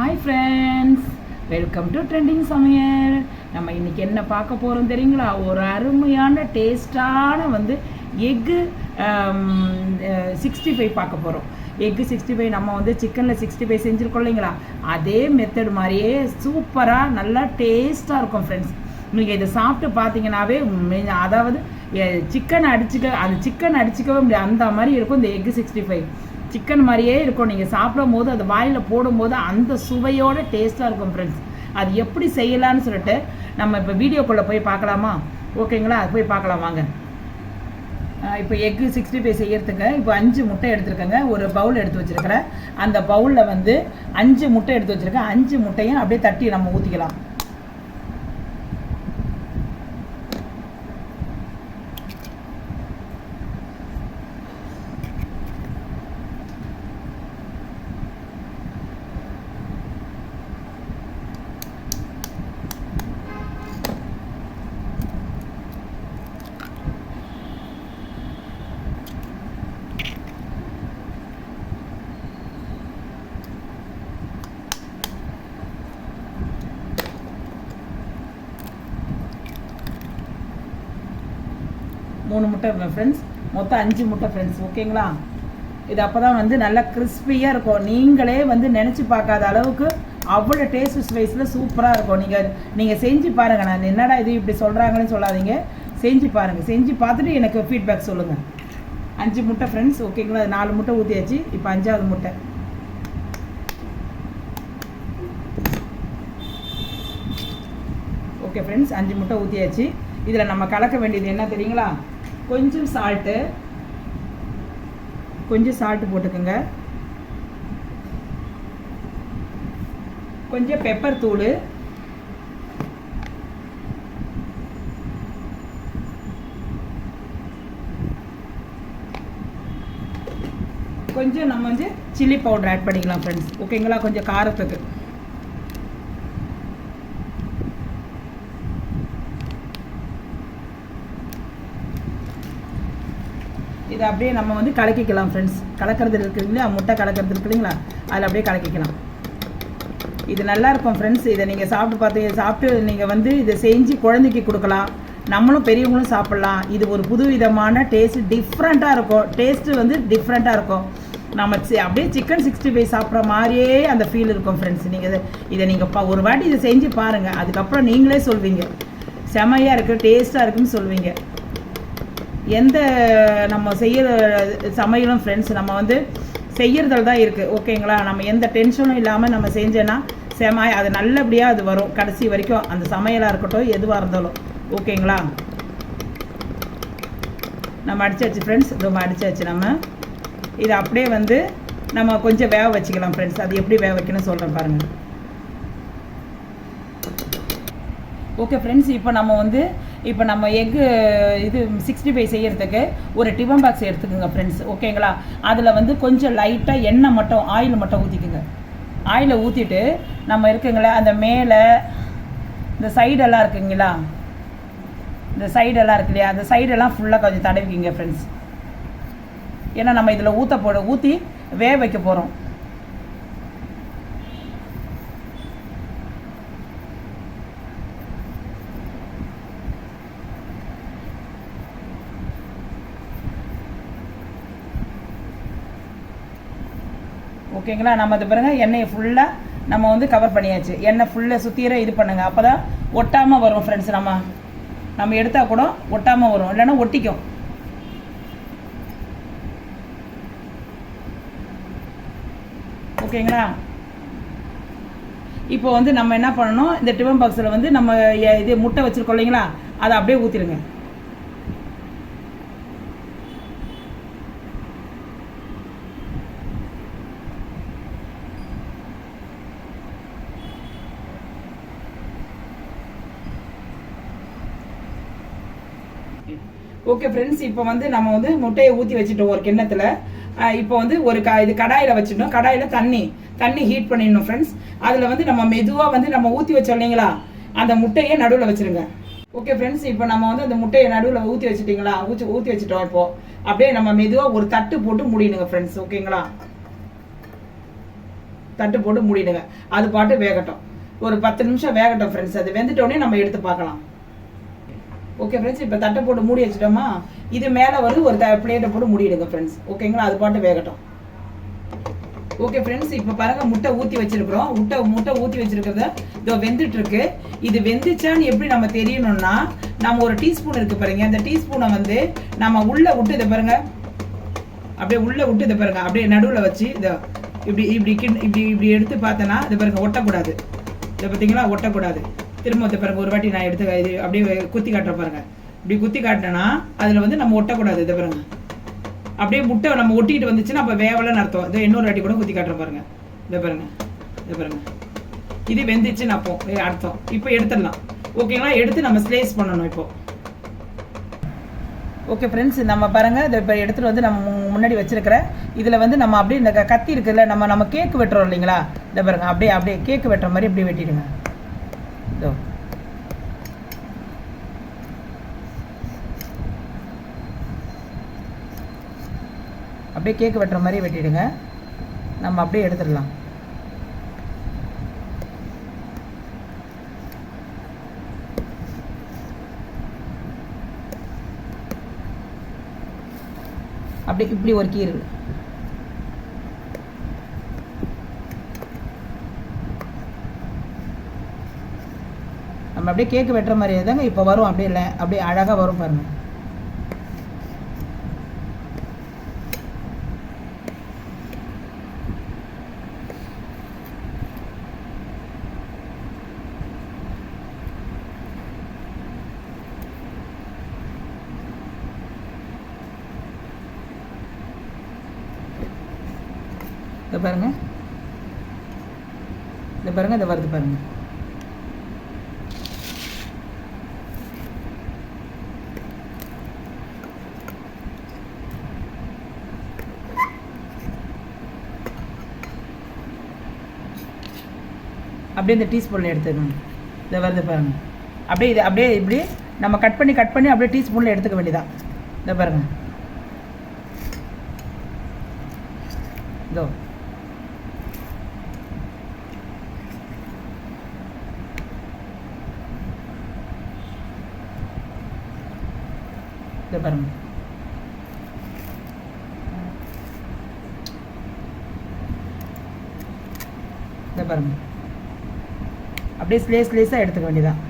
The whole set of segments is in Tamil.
Hi friends welcome to trending சமையல் நம்ம இன்னைக்கு என்ன பார்க்க போகிறோம் தெரியுங்களா? ஒரு அருமையான டேஸ்டான வந்து எக்கு சிக்ஸ்டி ஃபைவ் பார்க்க போகிறோம் எக்கு சிக்ஸ்டி ஃபைவ் நம்ம வந்து சிக்கனில் சிக்ஸ்டி ஃபைவ் செஞ்சுருக்கோம் இல்லைங்களா? அதே மெத்தட் மாதிரியே சூப்பராக நல்லா டேஸ்ட்டாக இருக்கும் ஃப்ரெண்ட்ஸ் நீங்கள் இதை சாப்பிட்டு பார்த்தீங்கன்னாவே அதாவது சிக்கன் அடிச்சுக்க அது சிக்கன் அடிச்சுக்கவே முடியாது. அந்த மாதிரி இருக்கும் இந்த எக்கு சிக்ஸ்டி ஃபைவ் சிக்கன் மாதிரியே இருக்கும். நீங்கள் சாப்பிடும் போது அது வாயில் போடும்போது அந்த சுவையோட டேஸ்ட்டாக இருக்கும் ஃப்ரெண்ட்ஸ் அது எப்படி செய்யலாம்னு சொல்லிட்டு நம்ம இப்போ வீடியோக்குள்ளே போய் பார்க்கலாமா? ஓகேங்களா? அது போய் பார்க்கலாம் வாங்க. இப்போ எக்கு சிக்ஸ்டி ஃபைவ் செய்யறதுக்கு இப்போ அஞ்சு முட்டை எடுத்துருக்கேங்க. ஒரு பவுல் எடுத்து வச்சுருக்கிறேன். அந்த பவுலில் வந்து அஞ்சு முட்டை எடுத்து வச்சுருக்கேன். அஞ்சு முட்டையும் அப்படியே தட்டி நம்ம ஊற்றிக்கலாம் மூணு முட்டை ஃப்ரெண்ட்ஸ் மொத்தம் அஞ்சு முட்டை ஃப்ரெண்ட்ஸ் ஓகேங்களா? இது அப்போ தான் வந்து நல்லா கிறிஸ்பியாக இருக்கும். நீங்களே வந்து நினச்சி பார்க்காத அளவுக்கு அவ்வளோ டேஸ்ட் ஸ்பைஸில் சூப்பராக இருக்கும். நீங்கள் நீங்கள் செஞ்சு பாருங்கள் நான் என்னடா இது இப்படி சொல்கிறாங்கன்னு சொல்லாதீங்க. செஞ்சு பாருங்கள் செஞ்சு பார்த்துட்டு எனக்கு ஃபீட்பேக் சொல்லுங்கள் அஞ்சு முட்டை ஃப்ரெண்ட்ஸ் ஓகேங்களா? அது நாலு முட்டை ஊற்றியாச்சு இப்போ அஞ்சாவது முட்டை. ஓகே ஃப்ரெண்ட்ஸ் அஞ்சு முட்டை ஊற்றியாச்சு இதில் நம்ம கலக்க வேண்டியது என்ன தெரியுங்களா? கொஞ்சம் சால்ட்டு கொஞ்சம் சால்ட்டு போட்டுக்கோங்க. கொஞ்சம் பெப்பர் தூள். கொஞ்சம் நம்ம வந்து சில்லி பவுடர் ஆட் பண்ணிக்கலாம் ஃப்ரெண்ட்ஸ் ஓகேங்களா கொஞ்சம் காரத்துக்கு. இதை அப்படியே நம்ம வந்து கலக்கிக்கலாம் ஃப்ரெண்ட்ஸ் கலக்கிறது இருக்கு இல்லையா? முட்டை கலக்கிறது இருக்கு இல்லைங்களா? அதில் அப்படியே கலக்கிக்கலாம். இது நல்லா இருக்கும் ஃப்ரெண்ட்ஸ் இதை நீங்கள் சாப்பிட்டு பார்த்து சாப்பிட்டு நீங்கள் வந்து இதை செஞ்சு குழந்தைக்கு கொடுக்கலாம். நம்மளும் பெரியவங்களும் சாப்பிட்லாம். இது ஒரு புது விதமான டேஸ்ட் டிஃப்ரெண்ட்டாக இருக்கும். டேஸ்ட்டு வந்து டிஃப்ரெண்ட்டாக இருக்கும். நம்ம சி- அப்படியே சிக்கன் சிக்ஸ்டி ஃபைவ் சாப்பிட்ற மாதிரியே அந்த ஃபீல் இருக்கும் ஃப்ரெண்ட்ஸ் நீங்கள் இதை இதை நீங்கள் பா ஒரு வாட்டி இதை செஞ்சு பாருங்கள் அதுக்கப்புறம் நீங்களே சொல்வீங்க. செமையாக இருக்குது டேஸ்ட்டாக இருக்குன்னு சொல்வீங்க. எந்த நம்ம செய்கிற சமையலும் ஃப்ரெண்ட்ஸ் நம்ம வந்து செய்யறதுல தான் இருக்குது ஓகேங்களா நம்ம எந்த டென்ஷனும் இல்லாமல் நம்ம செஞ்சோன்னா செமாய் அது நல்லபடியாக அது வரும். கடைசி வரைக்கும் அந்த சமையலாக இருக்கட்டும் எதுவாக இருந்தாலும். ஓகேங்களா நம்ம அடித்தாச்சு ஃப்ரெண்ட்ஸ் ரொம்ப அடிச்சாச்சு நம்ம. இது அப்படியே வந்து நம்ம கொஞ்சம் வேக வச்சுக்கலாம் ஃப்ரெண்ட்ஸ் அது எப்படி வேக வைக்கணும்னு சொல்கிறேன் பாருங்கள் ஓகே ஃப்ரெண்ட்ஸ் இப்போ நம்ம வந்து இப்போ நம்ம எக்கு இது சிக்ஸ்டி ஃபைவ் செய்கிறதுக்கு ஒரு டிஃபன் பாக்ஸ் எடுத்துக்கோங்க ஃப்ரெண்ட்ஸ் ஓகேங்களா அதில் வந்து கொஞ்சம் லைட்டாக எண்ணெய் மட்டும் ஆயில் மட்டும் ஊற்றிக்குங்க ஆயிலை ஊற்றிட்டு நம்ம இருக்குங்களே அந்த மேலே இந்த சைடெல்லாம் இருக்குங்களா இந்த சைடெல்லாம் இருக்கு இல்லையா? அந்த சைடெல்லாம் ஃபுல்லாக கொஞ்சம் தடவிக்கிங்க ஃப்ரெண்ட்ஸ் ஏன்னா நம்ம இதில் ஊற்ற போட ஊற்றி வேக வைக்க போகிறோம் ஓகேங்களா நம்ம அது பாருங்க எண்ணெயை ஃபுல்லாக நம்ம வந்து கவர் பண்ணியாச்சு. எண்ணெய் ஃபுல்லாக சுற்றிற இது பண்ணுங்க. அப்போ தான் ஒட்டாமல் வரும் ஃப்ரெண்ட்ஸ் நம்ம. நம்ம எடுத்தால் கூட ஒட்டாமல் வரும். இல்லைன்னா ஒட்டிக்கும். ஓகேங்களா? இப்போ வந்து நம்ம என்ன பண்ணணும்? இந்த டிஃபன் பாக்ஸில் வந்து நம்ம இது முட்டை வச்சுருக்கோம் இல்லைங்களா? அதை அப்படியே ஊற்றிடுங்க ஓகே ஃப்ரெண்ட்ஸ் இப்போ வந்து நம்ம வந்து முட்டையை ஊற்றி வச்சுட்டோம் ஒரு கிண்ணத்தில். இப்போ வந்து ஒரு க இது கடாயில் வச்சிடணும் கடாயில் தண்ணி தண்ணி ஹீட் பண்ணிடணும் ஃப்ரெண்ட்ஸ் அதில் வந்து நம்ம மெதுவாக வந்து நம்ம ஊற்றி வச்சோம் இல்லைங்களா? அந்த முட்டையை நடுவில் வச்சிருங்க. ஓகே ஃப்ரெண்ட்ஸ் இப்போ நம்ம வந்து அந்த முட்டையை நடுவில் ஊற்றி வச்சுட்டிங்களா? ஊற்றி ஊற்றி வச்சுட்டோம் இப்போ. அப்படியே நம்ம மெதுவாக ஒரு தட்டு போட்டு முடியணுங்க ஃப்ரெண்ட்ஸ் ஓகேங்களா தட்டு போட்டு மூடிடுங்க. அது பாட்டு வேகட்டும். ஒரு பத்து நிமிஷம் வேகட்டும் ஃப்ரெண்ட்ஸ் அது வெந்துட்டோடனே நம்ம எடுத்து பார்க்கலாம். ஓகே ஃப்ரெண்ட்ஸ் இப்போ தட்டை போட்டு மூடி வச்சிட்டோமா? இது மேலே வந்து ஒரு த பிளேட்டை போட்டு மூடிடுங்க ஃப்ரெண்ட்ஸ் ஓகேங்களா அது பாட்டு வேகட்டும். ஓகே ஃப்ரெண்ட்ஸ் இப்போ பாருங்க முட்டை ஊற்றி வச்சிருக்கிறோம். முட்டை முட்டை ஊற்றி வச்சிருக்கிறத இதோ வெந்துட்டு இருக்கு இது வெந்துச்சான்னு எப்படி நம்ம தெரியணும்னா நம்ம ஒரு டீஸ்பூன் இருக்கு பாருங்க. அந்த டீஸ்பூனை வந்து நம்ம உள்ள விட்டு இதை பாருங்க. அப்படியே உள்ள விட்டு இதை பாருங்க. அப்படியே நடுவில் வச்சு இதை இப்படி இப்படி கிண் இப்படி இப்படி எடுத்து பார்த்தோன்னா இதை பாருங்க ஒட்டக்கூடாது. இதை பார்த்தீங்களா? ஒட்டக்கூடாது. திரும்ப வந்து பாருங்க ஒரு வாட்டி நான் எடுத்து இது அப்படியே குத்தி காட்டுற பாருங்க. இப்படி குத்தி காட்டினேன்னா அதில் வந்து நம்ம ஒட்டக்கூடாது இதை பாருங்க. அப்படியே முட்டை நம்ம ஒட்டிக்கிட்டு வந்துச்சுன்னா அப்போ வேவலன்னு அர்த்தம். இதை இன்னொரு வாட்டி கூட குத்தி காட்டுற பாருங்க. இதை பாருங்க இதை பாருங்க. இது வெந்துச்சுன்னு அப்போ அர்த்தம். இப்போ எடுத்துடலாம். ஓகேங்களா எடுத்து நம்ம ஸ்லேஸ் பண்ணணும் இப்போ. ஓகே ஃப்ரெண்ட்ஸ் நம்ம பாருங்க இதை இப்போ எடுத்துகிட்டு வந்து நம்ம முன்னாடி வச்சிருக்கிற இதில் வந்து நம்ம அப்படியே இந்த க- கத்தி இருக்குல்ல நம்ம நம்ம கேக் வெட்டுறோம் இல்லைங்களா? இதை பாருங்க அப்படியே அப்படியே கேக் வெட்டுற மாதிரி இப்படி வெட்டிடுங்க இதோ அப்படியே கேக் வெட்டுற மாதிரி வெட்டிடுங்க. நம்ம அப்படியே எடுத்துடலாம். அப்படி இப்படி ஒரு கீர் நம்ம அப்படியே கேக்கு வெட்டுற மாதிரியே தாங்க இப்போ வரும். அப்படியே இல்லை அப்படியே அழகாக வரும் பாருங்கள் இதை பாருங்கள் இதை பாருங்கள் இதை வருது பாருங்கள் அப்படியே இந்த டீஸ்பூனில் எடுத்துக்கணும். இதை வருது பாருங்கள் அப்படியே இது அப்படியே இப்படி நம்ம கட் பண்ணி கட் பண்ணி அப்படியே டீஸ்பூனில் எடுத்துக்க வேண்டியதான் இதை பாருங்கள் இதோ. இதை பாருங்க. இதை பாருங்க. அப்படியே ஸ்லேஸ் ஸ்லேஸாக எடுத்துக்க வேண்டியதான்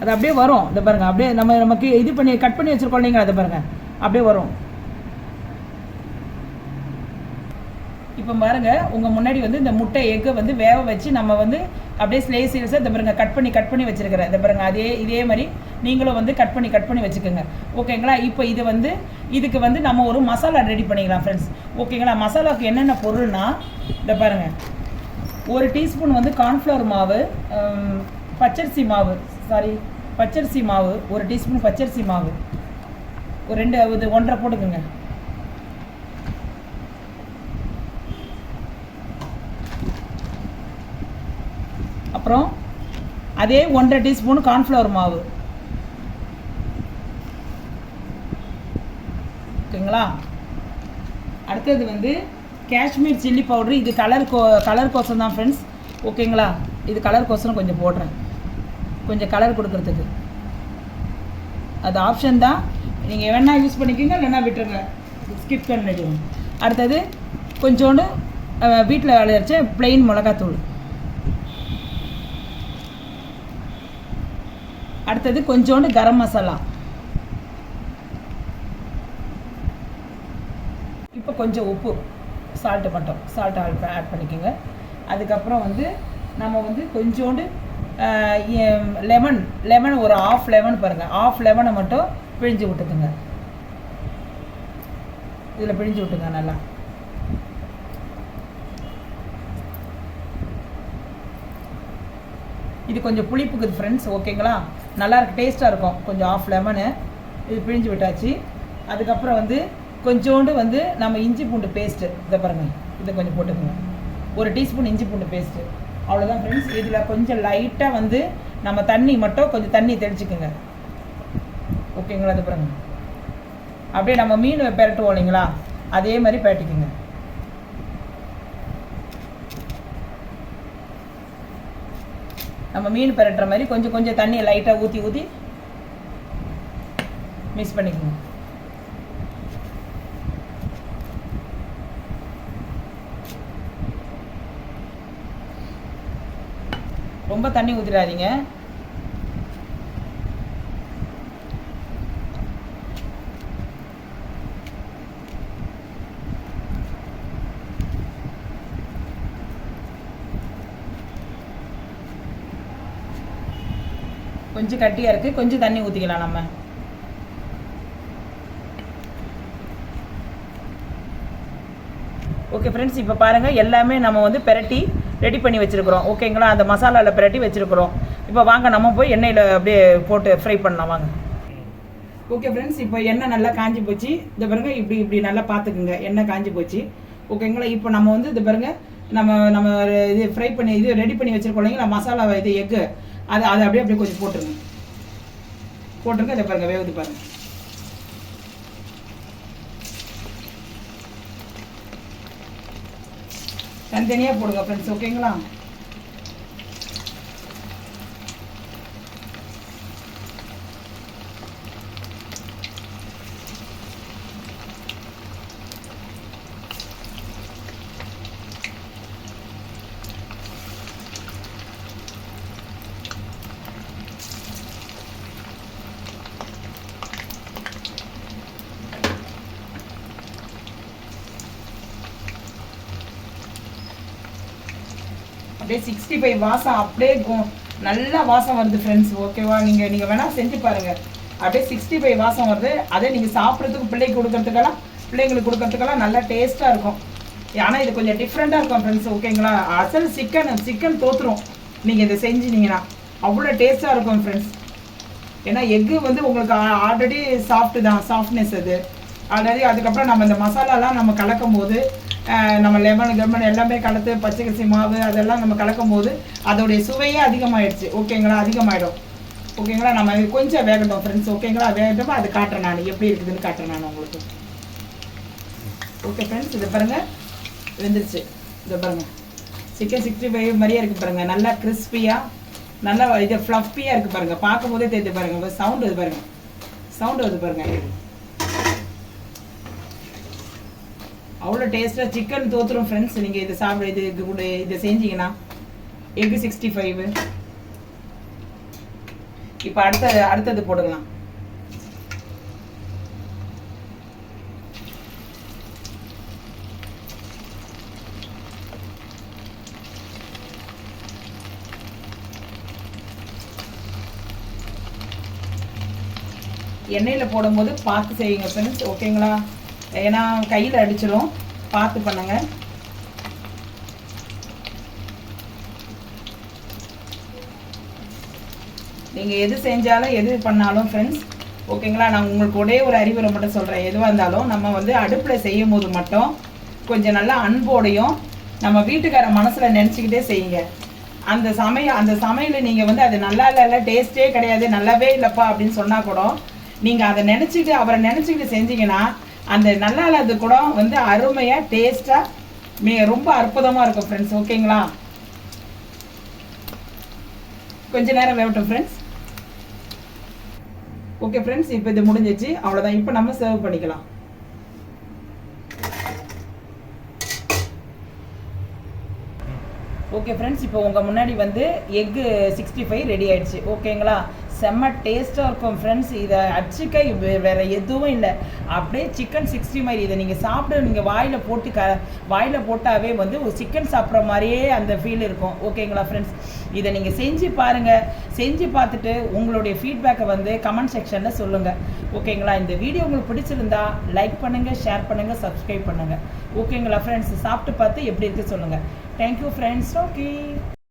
அது அப்படியே வரும். இதை பாருங்க. அப்படியே நம்ம நமக்கு இது பண்ணி கட் பண்ணி வச்சிருக்கோம் இல்லைங்களா? அதை பாருங்க. அப்படியே வரும். இப்போ பாருங்க. உங்கள் முன்னாடி வந்து இந்த முட்டை எக்கை வந்து வேக வச்சு நம்ம வந்து அப்படியே ஸ்லேஸ் ஸ்லேஸாக இதை பாருங்க. கட் பண்ணி கட் பண்ணி வச்சிருக்கிறேன் இதை பாருங்க. அதே இதே மாதிரி நீங்களும் வந்து கட் பண்ணி கட் பண்ணி வச்சுக்கோங்க. ஓகேங்களா? இப்போ இது வந்து இதுக்கு வந்து நம்ம ஒரு மசாலா ரெடி பண்ணிக்கலாம் ஃப்ரெண்ட்ஸ் ஓகேங்களா? மசாலாவுக்கு என்னென்ன பொருள்னா இதை பாருங்க. ஒரு டீஸ்பூன் வந்து கார்ன்ஃப்ளவர் மாவு பச்சரிசி மாவு சாரி பச்சரிசி மாவு ஒரு டீஸ்பூன் பச்சரிசி மாவு. ஒரு ரெண்டு இது ஒன்றரை போட்டுக்கோங்க. அப்புறம் அதே ஒன்றரை டீஸ்பூன் கார்ன்ஃப்ளவர் மாவு. ஓகேங்களா அடுத்தது வந்து காஷ்மீர் சில்லி பவுடர். இது கலர் கோ கலர் கோசம் தான் ஃப்ரெண்ட்ஸ் ஓகேங்களா? இது கலர் கோசம் கொஞ்சம் போடுறேன். கொஞ்சம் கலர் கொடுக்குறதுக்கு. அது ஆப்ஷன் தான். நீங்கள் வேணால் யூஸ் பண்ணிக்கோங்க இல்லைன்னா விட்டுருங்க. ஸ்கிப் பண்ணிடுவோம் அடுத்தது கொஞ்சோண்டு வீட்டில் விளையடிச்ச பிளெயின் மிளகாத்தூள். அடுத்தது கொஞ்சோண்டு கரம் மசாலா. இப்போ கொஞ்சம் உப்பு சால்ட்டு மட்டும் சால்ட் ஆட் ஆட் பண்ணிக்கோங்க. அதுக்கப்புறம் வந்து நம்ம வந்து கொஞ்சோண்டு லெமன் லெமன் ஒரு ஆஃப் லெமன் பாருங்கள் ஆஃப் லெமனை மட்டும் பிழிஞ்சு விட்டுக்குங்க. இதில் பிழிஞ்சு விட்டுங்க நல்லா. இது கொஞ்சம் புளிப்புக்குது ஃப்ரெண்ட்ஸ் ஓகேங்களா நல்லா இருக்கு டேஸ்ட்டாக இருக்கும். கொஞ்சம் ஆஃப் லெமனு இது பிழிஞ்சு விட்டாச்சு. அதுக்கப்புறம் வந்து கொஞ்சோண்டு வந்து நம்ம இஞ்சி பூண்டு பேஸ்ட்டு இதை பாருங்கள் இதை கொஞ்சம் போட்டுக்கோங்க. ஒரு டீஸ்பூன் இஞ்சி பூண்டு பேஸ்ட்டு அவ்வளோதான் ஃப்ரெண்ட்ஸ் இதில் கொஞ்சம் லைட்டாக வந்து நம்ம தண்ணி மட்டும் கொஞ்சம் தண்ணி தெளிச்சுக்குங்க. ஓகேங்களா அது பாருங்க. அப்படியே நம்ம மீன் பெரட்டுவோம் இல்லைங்களா? அதே மாதிரி பேட்டிக்குங்க நம்ம மீன் பெரட்டுற மாதிரி கொஞ்சம் கொஞ்சம் தண்ணியை லைட்டாக ஊற்றி ஊற்றி மிக்ஸ் பண்ணிக்கோங்க. ரொம்ப தண்ணி ஊற்றிடாதீங்க கொஞ்சம் கட்டியாக இருக்குது கொஞ்சம் தண்ணி ஊற்றிக்கலாம் நம்ம. ஓகே ஃப்ரெண்ட்ஸ் இப்போ பாருங்கள் எல்லாமே நம்ம வந்து பெரட்டி ரெடி பண்ணி வச்சுருக்குறோம். ஓகேங்களா அந்த மசாலாவில் பிரட்டி வச்சுருக்குறோம். இப்போ வாங்க நம்ம போய் எண்ணெயில் அப்படியே போட்டு ஃப்ரை பண்ணலாம். வாங்க. ஓகே ஃப்ரெண்ட்ஸ் இப்போ எண்ணெய் நல்லா காஞ்சி போச்சு. இந்த பாருங்க இப்படி இப்படி நல்லா பார்த்துக்குங்க எண்ணெய் காஞ்சி போச்சு. ஓகேங்களா இப்போ நம்ம வந்து இந்த பாருங்க நம்ம நம்ம இது ஃப்ரை பண்ணி இது ரெடி பண்ணி வச்சிருக்கோம் இல்லைங்களா? மசாலா இது எக்கு அது அதை அப்படியே அப்படியே கொஞ்சம் போட்டுருங்க. போட்டுருங்க இதை பாருங்க வேகுது பாருங்கள் தனித்தனியாக போடுங்க ஃப்ரெண்ட்ஸ் ஓகேங்களா அப்படியே சிக்ஸ்டி ஃபைவ் வாசம் அப்படியே நல்லா வாசம் வருது ஃப்ரெண்ட்ஸ் ஓகேவா நீங்கள் நீங்கள் வேணால் செஞ்சு பாருங்கள் அப்படியே சிக்ஸ்டி ஃபைவ் வாசம் வருது. அதே நீங்கள் சாப்பிட்றதுக்கு பிள்ளைக்கு கொடுக்கறதுக்கெல்லாம் பிள்ளைங்களுக்கு கொடுக்கறதுக்கெல்லாம் நல்லா டேஸ்ட்டாக இருக்கும். ஆனால் இது கொஞ்சம் டிஃப்ரெண்ட்டாக இருக்கும் ஃப்ரெண்ட்ஸ் ஓகேங்களா அசல் சிக்கன் சிக்கன் தோற்றுரும் நீங்கள் இதை செஞ்சினீங்கன்னா அவ்வளோ டேஸ்ட்டாக இருக்கும் ஃப்ரெண்ட்ஸ் ஏன்னா எக்கு வந்து உங்களுக்கு ஆல்ரெடி சாஃப்ட்டு தான் சாஃப்ட்னஸ் அது. ஆல்ரெடி அதுக்கப்புறம் நம்ம இந்த மசாலாலாம் நம்ம கலக்கும் போது நம்ம லெமன் கெமன் எல்லாமே கலந்து பச்சரிசி மாவு அதெல்லாம் நம்ம கலக்கும் போது அதோடைய சுவையே அதிகமாகிடுச்சு ஓகேங்களா? அதிகமாயிடும். ஓகேங்களா? நம்ம கொஞ்சம் வேகட்டும் ஃப்ரெண்ட்ஸ் ஓகேங்களா? வேகட்டும். அது காட்டுறேன் நான். எப்படி இருக்குதுன்னு காட்டுறேன் நான் உங்களுக்கு. ஓகே ஃப்ரெண்ட்ஸ் இதை பாருங்க. வெந்துருச்சு. இதை பாருங்க. சிக்கன் சிக்ஸ்டி ஃபைவ் மாதிரியே இருக்கு பாருங்கள் நல்லா கிறிஸ்பியாக நல்லா இது ஃப்ளஃபியாக இருக்குது பாருங்கள் பார்க்கும் போதே தெரியுது பாருங்கள் சவுண்டு இது பாருங்கள் சவுண்டு வருது பாருங்கள் அவ்வளோ டேஸ்ட்டாக சிக்கன் தோத்துரும் ஃப்ரெண்ட்ஸ் நீங்கள் இதை சாப்பிட இது இது கூட இதை செஞ்சீங்கன்னா எக் சிக்ஸ்டி ஃபைவு இப்போ அடுத்த அடுத்தது போடலாம் எண்ணெயில் போடும்போது பார்த்து செய்யுங்க ஃப்ரெண்ட்ஸ் ஓகேங்களா ஏன்னா கையில் அடிச்சிடும் பார்த்து பண்ணுங்க. நீங்கள் எது செஞ்சாலும் எது பண்ணாலும் ஃப்ரெண்ட்ஸ் ஓகேங்களா? நான் உங்களுக்கு ஒரே ஒரு அறிவுரை மட்டும் சொல்கிறேன் எதுவாக இருந்தாலும் நம்ம வந்து அடுப்பில் செய்யும் போது மட்டும் கொஞ்சம் நல்லா அன்போடையும் நம்ம வீட்டுக்கார மனசில் நினச்சிக்கிட்டே செய்யுங்க. அந்த சமையல் அந்த சமையலை நீங்கள் வந்து அது நல்லா இல்லை டேஸ்ட்டே கிடையாது நல்லாவே இல்லைப்பா அப்படின்னு சொன்னால் கூட நீங்கள் அதை நினச்சிக்கிட்டு அவரை நினச்சிக்கிட்டு செஞ்சீங்கன்னா அந்த நல்லா இல்லாத கூட வந்து அருமையாக டேஸ்ட்டாக மிக ரொம்ப அற்புதமாக இருக்கும் ஃப்ரெண்ட்ஸ் ஓகேங்களா கொஞ்ச நேரம் வேகட்டும் ஃப்ரெண்ட்ஸ் ஓகே ஃப்ரெண்ட்ஸ் இப்போ இது முடிஞ்சிச்சு. அவ்வளோதான் இப்போ நம்ம சர்வ் பண்ணிக்கலாம். ஓகே ஃப்ரெண்ட்ஸ் இப்போ உங்கள் முன்னாடி வந்து எக்கு சிக்ஸ்டி ஃபைவ் ரெடி ஆயிடுச்சு ஓகேங்களா செம்ம டேஸ்ட்டாக இருக்கும் ஃப்ரெண்ட்ஸ் இதை அச்சுக்க வேறு எதுவும் இல்லை. அப்படியே சிக்கன் சிக்ஸ்டி மாதிரி. இதை நீங்கள் சாப்பிட நீங்கள் வாயில் போட்டு க வாயில் போட்டாவே வந்து ஒரு சிக்கன் சாப்பிட்ற மாதிரியே அந்த ஃபீல் இருக்கும். ஓகேங்களா ஃப்ரெண்ட்ஸ் இதை நீங்கள் செஞ்சு பாருங்கள் செஞ்சு பார்த்துட்டு உங்களுடைய ஃபீட்பேக்கை வந்து கமெண்ட் செக்ஷனில் சொல்லுங்கள் ஓகேங்களா இந்த வீடியோ உங்களுக்கு பிடிச்சிருந்தா லைக் பண்ணுங்கள் ஷேர் பண்ணுங்கள் சப்ஸ்கிரைப் பண்ணுங்கள் ஓகேங்களா ஃப்ரெண்ட்ஸ் சாப்பிட்டு பார்த்து எப்படி இருக்குது சொல்லுங்கள் தேங்க்யூ ஃப்ரெண்ட்ஸ் ஓகே